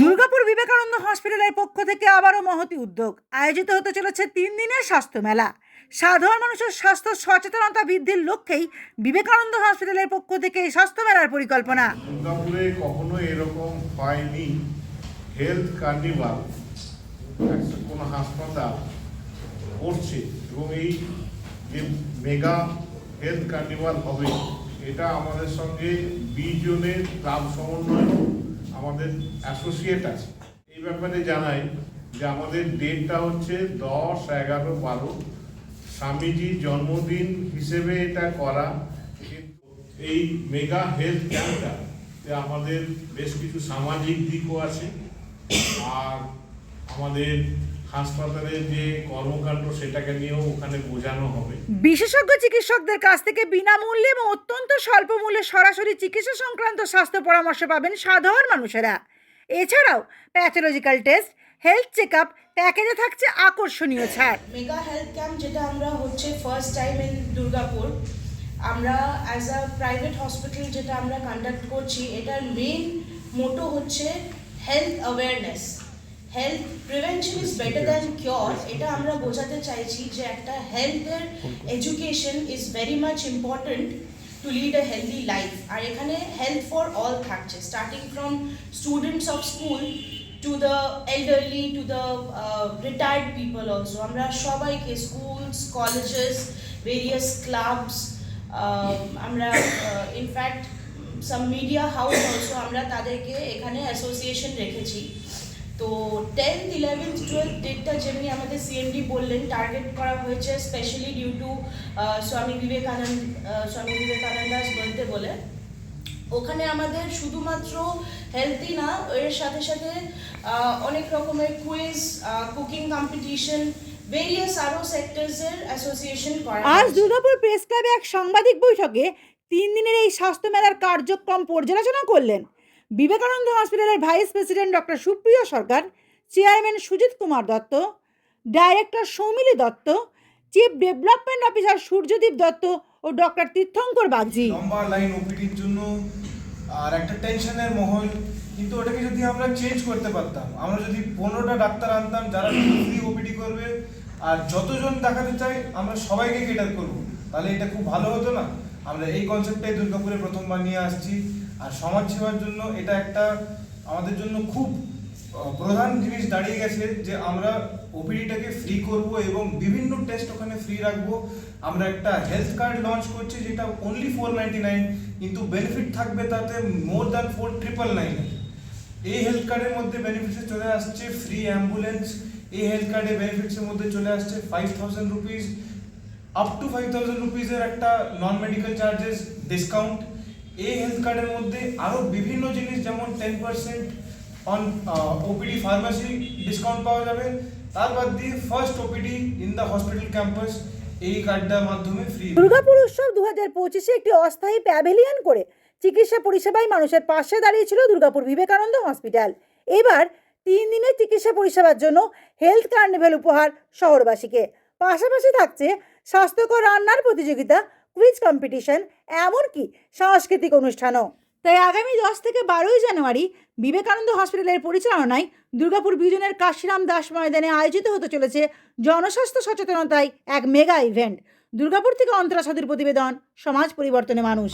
দুর্গাপুর বিবেকানন্দ হসপিটালের পক্ষ থেকে আবারও মহতি উদ্যোগ। আয়োজিত হতে চলেছে তিন দিনের স্বাস্থ্য মেলা। সাধারণ মানুষের স্বাস্থ্য সচেতনতা বৃদ্ধির লক্ষ্যেই বিবেকানন্দ হসপিটালের পক্ষ থেকে এই স্বাস্থ্য মেলার পরিকল্পনা। দুর্গাপুরে কখনো এরকম হয়নি। হেলথ কার্নিভাল, একটা কোনো হাসপাতাল করছে এবং এই যে মেগা হেলথ কার্নিভাল হবে, এটা আমাদের সঙ্গে বিজনের ক্লাব সমন্বয় আমাদের অ্যাসোসিয়েট আছে। এই ব্যাপারে জানাই যে আমাদের ডেটটা হচ্ছে দশ এগারো বারো। স্বামীজির জন্মদিন হিসেবে এটা করা। এই মেগা হেলথ ক্যাম্পটা আমাদের বেশ কিছু সামাজিক দিকও আছে। আর আমাদের হাসপাতালের যে কর্মকাণ্ড সেটাকে নিয়েও ওখানে বোঝানো হবে। বিশেষজ্ঞ চিকিৎসকদের কাছ থেকে বিনামূল্যে এবং অত্যন্ত স্বল্প মূল্যে সরাসরি চিকিৎসা সংক্রান্ত স্বাস্থ্য পরামর্শ পাবেন সাধারণ মানুষেরা। এছাড়াও pathological test health check up প্যাকেজে থাকছে আকর্ষণীয় ছাড়। মেগা হেলথ ক্যাম্প যেটা আমরা হচ্ছে ফার্স্ট টাইম ইন দুর্গাপুর। আমরা অ্যাজ আ প্রাইভেট হসপিটাল যেটা আমরা কন্ডাক্ট করছি এটার মেন মোটো হচ্ছে health awareness health prevention is better than cure এটা আমরা বোঝাতে চাইছি যে একটা হেলথের education is very much important to lead a healthy life আর এখানে হেলথ ফর অল থাকছে। Starting from students of school to the elderly to the retired people also আমরা সবাইকে স্কুলস কলেজেস ভেরিয়াস ক্লাবস আমরা in fact some media house also আমরা তাদেরকে এখানে association রেখেছি। তো টেন্থ ইলেভেন্থ টুয়েলথ ডেটটা যেমনি আমাদের সিএমডি বললেন টার্গেট করা হয়েছে specially due to Swami Vivekananda স্বামী বিবেকানন্দাস বলতে বলে। ওখানে আমাদের শুধুমাত্র হেলথি না এর সাথে সাথে অনেক রকমের কুইজ কুকিং কম্পিটিশন ভেরিয়াস আরও সেক্টরসের অ্যাসোসিয়েশন করা আজ দুর্গাপুর প্রেস ক্লাবে এক সাংবাদিক বৈঠকে তিন দিনের এই স্বাস্থ্য মেলার কার্যক্রম পর্যালোচনা করলেন। বিবেকানন্দ হসপিটালের vice president doctor Supriyo Sarkar, chairman Sujit Kumar Dutta, director Soumili Dutta, chief development officer Suryadeep Dutta ও ডক্টর তীর্থঙ্কর বাগজি। লম্বা লাইন ওপিডির জন্য আর একটা টেনশনের মহল, কিন্তু ওটাকে যদি আমরা চেঞ্জ করতে পারতাম, আমরা যদি পনেরোটা ডাক্তার আনতাম যারা ফ্রি ওপিডি করবে, আর যতজন দেখাতে চাই, আমরা সবাইকে কেটার করব। তাহলে এটা খুব ভালো হতো না। আমরা এই কনসেপ্টটাই দুর্গাপুরে প্রথমবার নিয়ে আসছি। আর সমাজ সেবার জন্য এটা একটা আমাদের জন্য খুব প্রধান জিনিস দাঁড়িয়ে গেছে যে আমরা ওপিডিটাকে ফ্রি করব এবং বিভিন্ন টেস্ট ওখানে ফ্রি রাখব। আমরা একটা হেলথ কার্ড লঞ্চ করছি যেটা অনলি ফোর নাইনটি নাইন কিন্তু বেনিফিট থাকবে তাতে more than four triple nine এই হেলথ কার্ডের মধ্যে বেনিফিটসে চলে আসছে ফ্রি অ্যাম্বুলেন্স এই হেলথ কার্ডে বেনিফিটসের মধ্যে চলে আসছে five thousand rupees up to five thousand রুপিসের একটা নন মেডিকেল চার্জেস ডিসকাউন্ট এই হেলথ কার্ডের মধ্যে আরও বিভিন্ন জিনিস, যেমন ten percent on OPD pharmacy discount পাওয়া যাবে। তার বাদ দিয়ে first OPD in the hospital campus এই কার্ডটার মাধ্যমে ফ্রি দুর্গাপুর উৎসব দু হাজার পঁচিশে একটি অস্থায়ী প্যাভিলিয়ন করে চিকিৎসা পরিষেবায় মানুষের পাশে দাঁড়িয়েছিল দুর্গাপুর বিবেকানন্দ হসপিটাল এবার তিন দিনের চিকিৎসা পরিষেবার জন্য হেলথ কার্নিভেল উপহার শহরবাসীকে। পাশাপাশি থাকছে স্বাস্থ্যকর রান্নার প্রতিযোগিতা কুইজ কম্পিটিশন এমনকি সাংস্কৃতিক অনুষ্ঠানও। তাই আগামী দশ থেকে বারোই জানুয়ারি বিবেকানন্দ হসপিটালের পরিচালনায় দুর্গাপুর বিজনের কাশিরাম দাস ময়দানে আয়োজিত হতে চলেছে জনস্বাস্থ্য সচেতনতায় এক মেগা ইভেন্ট। দুর্গাপুর থেকে অন্তরা সাধুর প্রতিবেদন, সমাজ পরিবর্তনে মানুষ।